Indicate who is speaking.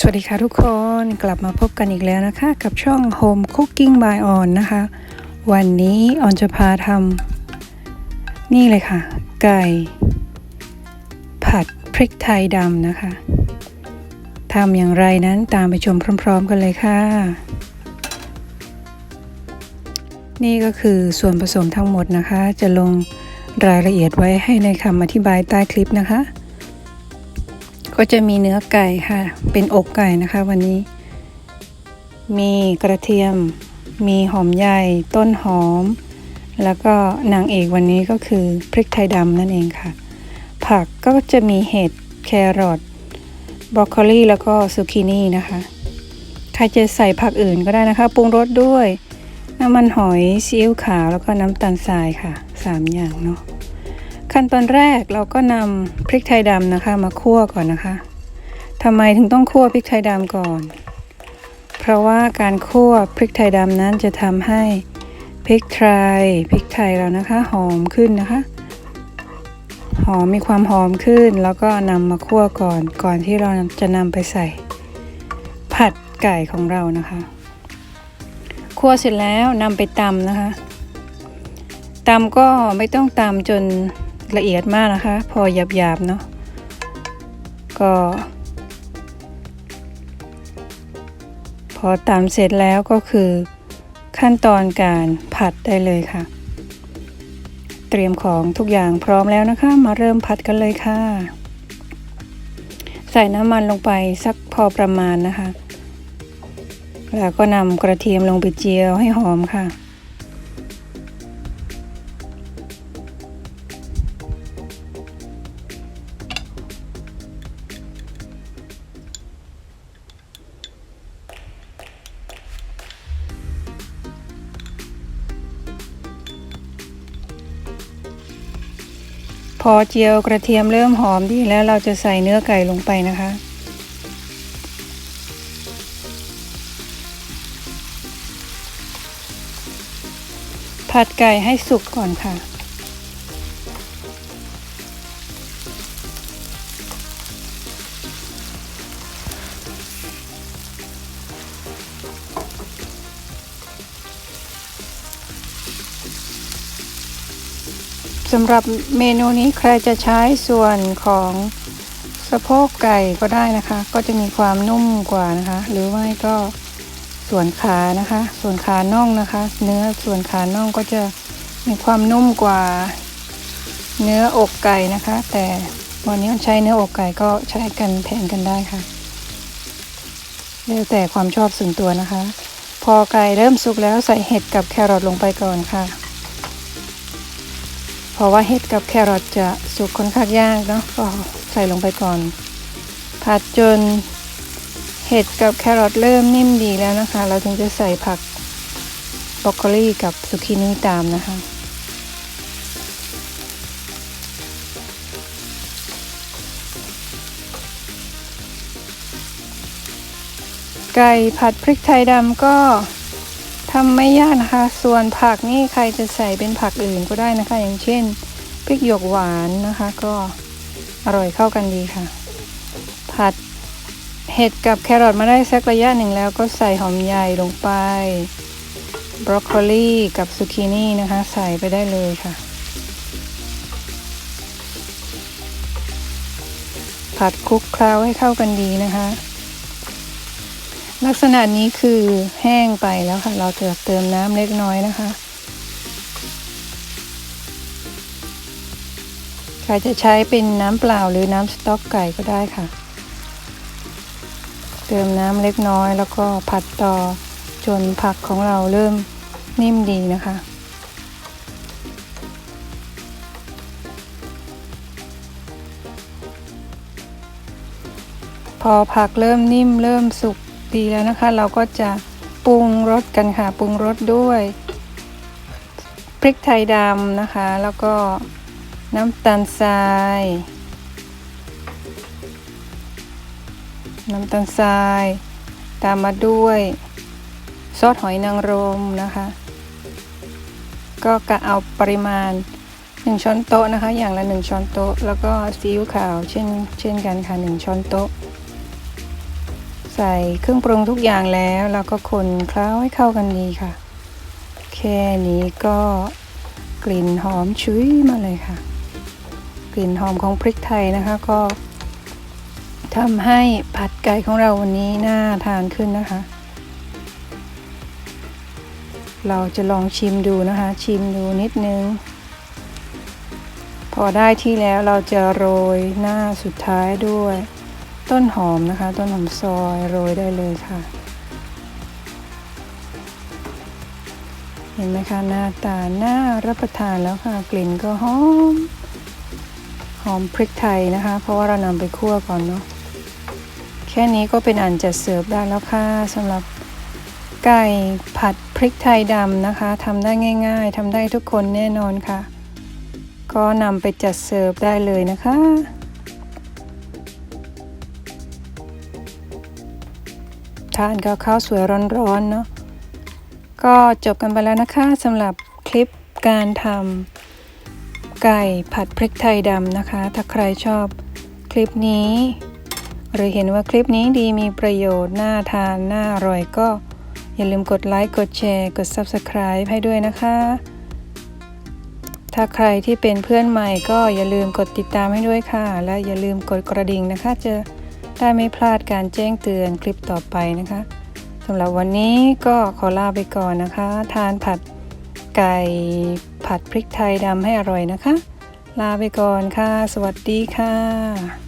Speaker 1: สวัสดีค่ะทุกคนกลับมาพบกันอีกแล้วนะคะ กับช่อง Home Cooking by On นะคะ วันนี้ออนจะพาทำนี่เลยค่ะ ไก่ ผัดพริกไทยดำนะคะทำอย่างไรนั้นตามไปชมพร้อม ๆ กันเลยค่ะ นี่ก็คือส่วนผสมทั้งหมดนะคะ จะลงรายละเอียดไว้ให้ในคำอธิบายใต้คลิปนะคะ ก็จะมีเนื้อไก่ค่ะ เป็นอกไก่นะคะวันนี้ มีกระเทียม มีหอมใหญ่ ต้นหอม แล้วก็นางเอกวันนี้ก็คือพริกไทยดำนั่นเองค่ะ ผักก็จะมีเห็ด แครอท บรอกโคลีแล้วก็ซูกินี่นะคะ ใครจะใส่ผักอื่นก็ได้นะคะ ปรุงรสด้วย น้ำมันหอย ซีอิ๊วขาว แล้วก็น้ำตาลทรายค่ะ 3 อย่างเนาะ ขั้นตอนแรกเราก็นำพริกไทยดำนะคะ มาคั่วก่อนนะคะทำไมถึงต้องคั่วพริกไทยดำก่อน เพราะว่าการคั่วพริกไทยดำนั้นจะทำให้พริกไทยพริกไทยเรานะคะหอมขึ้นนะคะ หอมมีความหอมขึ้น แล้วก็นำมาคั่วก่อนก่อนที่เราจะนำไปใส่ ผัดไก่ของเรานะคะคั่วเสร็จแล้วนำไปตำนะคะตำก็ไม่ต้องตำจน ละเอียดมากนะคะ พอหยาบๆเนาะก็ พอตำเสร็จแล้วก็คือขั้นตอนการผัดได้เลยค่ะ เตรียมของทุกอย่างพร้อมแล้วนะคะ มาเริ่มผัดกันเลยค่ะ ใส่น้ำมันลงไปสักพอประมาณนะคะ แล้วก็นำกระเทียมลงไปเจียวให้หอมค่ะ อเจียวกระเทียมเริ่มหอมดีแล้วเราจะใส่เนื้อไก่ลงไปนะคะ ผัดไก่ให้สุกก่อนค่ะ สำหรับเมนูนี้ใครจะใช้ส่วนของสะโพกไก่ก็ได้นะคะ ก็จะมีความนุ่มกว่านะคะ หรือไม่ก็ส่วนขานะคะ ส่วนขาน่องนะคะ เนื้อส่วนขาน่องก็จะมีความนุ่มกว่าเนื้ออกไก่นะคะ แต่วันนี้ใช้เนื้ออกไก่ก็ใช้กันแทนกันได้ค่ะแล้วแต่ความชอบส่วนตัวนะคะ พอไก่เริ่มสุกแล้วใส่เห็ดกับแครอทลงไปก่อนค่ะ เพราะว่าเห็ดกับแครอทจะสุกค่อนข้างยากเนาะก็ใส่ลงไปก่อน ผัดจนเห็ดกับแครอทเริ่มนิ่มดีแล้วนะคะ เราถึงจะใส่ผักบรอกโคลีกับซุกินี่ตามนะคะไก่ผัดพริกไทยดำก็ ทำไม่ยากนะคะ ส่วนผักนี่ใครจะใส่เป็นผักอื่นก็ได้นะคะ อย่างเช่นพริกหยวกหวานนะคะ ก็อร่อยเข้ากันดีค่ะ ผัดเห็ดกับแครอทมาได้สักระยะหนึ่งแล้วก็ใส่หอมใหญ่ลงไปบรอกโคลีกับซูกินี่นะคะ ใส่ไปได้เลยค่ะ ผัดคลุกเคล้าให้เข้ากันดีนะคะ ลักษณะนี้คือแห้งไปแล้วค่ะ เราจะเติมน้ำเล็กน้อยนะคะ ใครจะใช้เป็นน้ำเปล่าหรือน้ำสต๊อกไก่ก็ได้ค่ะ เติมน้ำเล็กน้อยแล้วก็ผัดต่อจนผักของเราเริ่มนิ่มดีนะคะ พอผักเริ่มนิ่มเริ่มสุกีแล้วนะคะ เราก็จะปรุงรสกันค่ะ ปรุงรสด้วย พริกไทยดำนะคะ แล้วก็น้ำตาลทราย น้ำตาลทราย ตามมาด้วยซอสหอยนางรมนะคะ ก็กะเอาปริมาณ 1 ช้อนโต๊ะนะคะ อย่างละ 1 ช้อนโต๊ะ แล้วก็ซีอิ๊วขาวเช่นเช่นกันค่ะ 1 ช้อนโต๊ะ ใส่เครื่องปรุงทุกอย่างแล้วเราก็คนเคล้าให้เข้ากันดีค่ะ แค่นี้ก็กลิ่นหอมชุยมาเลยค่ะ กลิ่นหอมของพริกไทยนะคะก็ทำให้ผัดไก่ของเราวันนี้น่าทานขึ้นนะคะ เราจะลองชิมดูนะคะ ชิมดูนิดนึง พอได้ที่แล้วเราจะโรยหน้าสุดท้ายด้วย ต้นหอมนะคะ ต้นหอมซอยโรยได้เลยค่ะ เห็นไหมคะหน้าตาหน่ารับประทานแล้วค่ะ กลิ่นก็หอม หอมพริกไทยนะคะ เพราะว่าเรานำไปคั่วก่อนเนาะแค่นี้ก็เป็นอันจะเสิร์ฟได้แล้วค่ะสำหรับไก่ผัดพริกไทยดำนะคะทำได้ง่ายๆทำได้ทุกคนแน่นอนค่ะ ก็นำไปจัดเสิร์ฟได้เลยนะคะ ทานกับข้าวสวยร้อนๆเนาะก็จบกันไปแล้วนะคะสำหรับคลิปการทำไก่ผัดพริกไทยดำนะคะ ถ้าใครชอบคลิปนี้ หรือเห็นว่าคลิปนี้ดีมีประโยชน์น่าทานน่าอร่อยก็อย่าลืมกดไลค์กดแชร์กด Subscribe ให้ด้วยนะคะ ถ้าใครที่เป็นเพื่อนใหม่ก็อย่าลืมกดติดตามให้ด้วยค่ะ และอย่าลืมกดกระดิ่งนะคะจะ ได้ไม่พลาดการแจ้งเตือนคลิปต่อไปนะคะสำหรับวันนี้ก็ขอลาไปก่อนนะคะ ทานผัดไก่ผัดพริกไทยดำให้อร่อยนะคะ ลาไปก่อนค่ะ สวัสดีค่ะ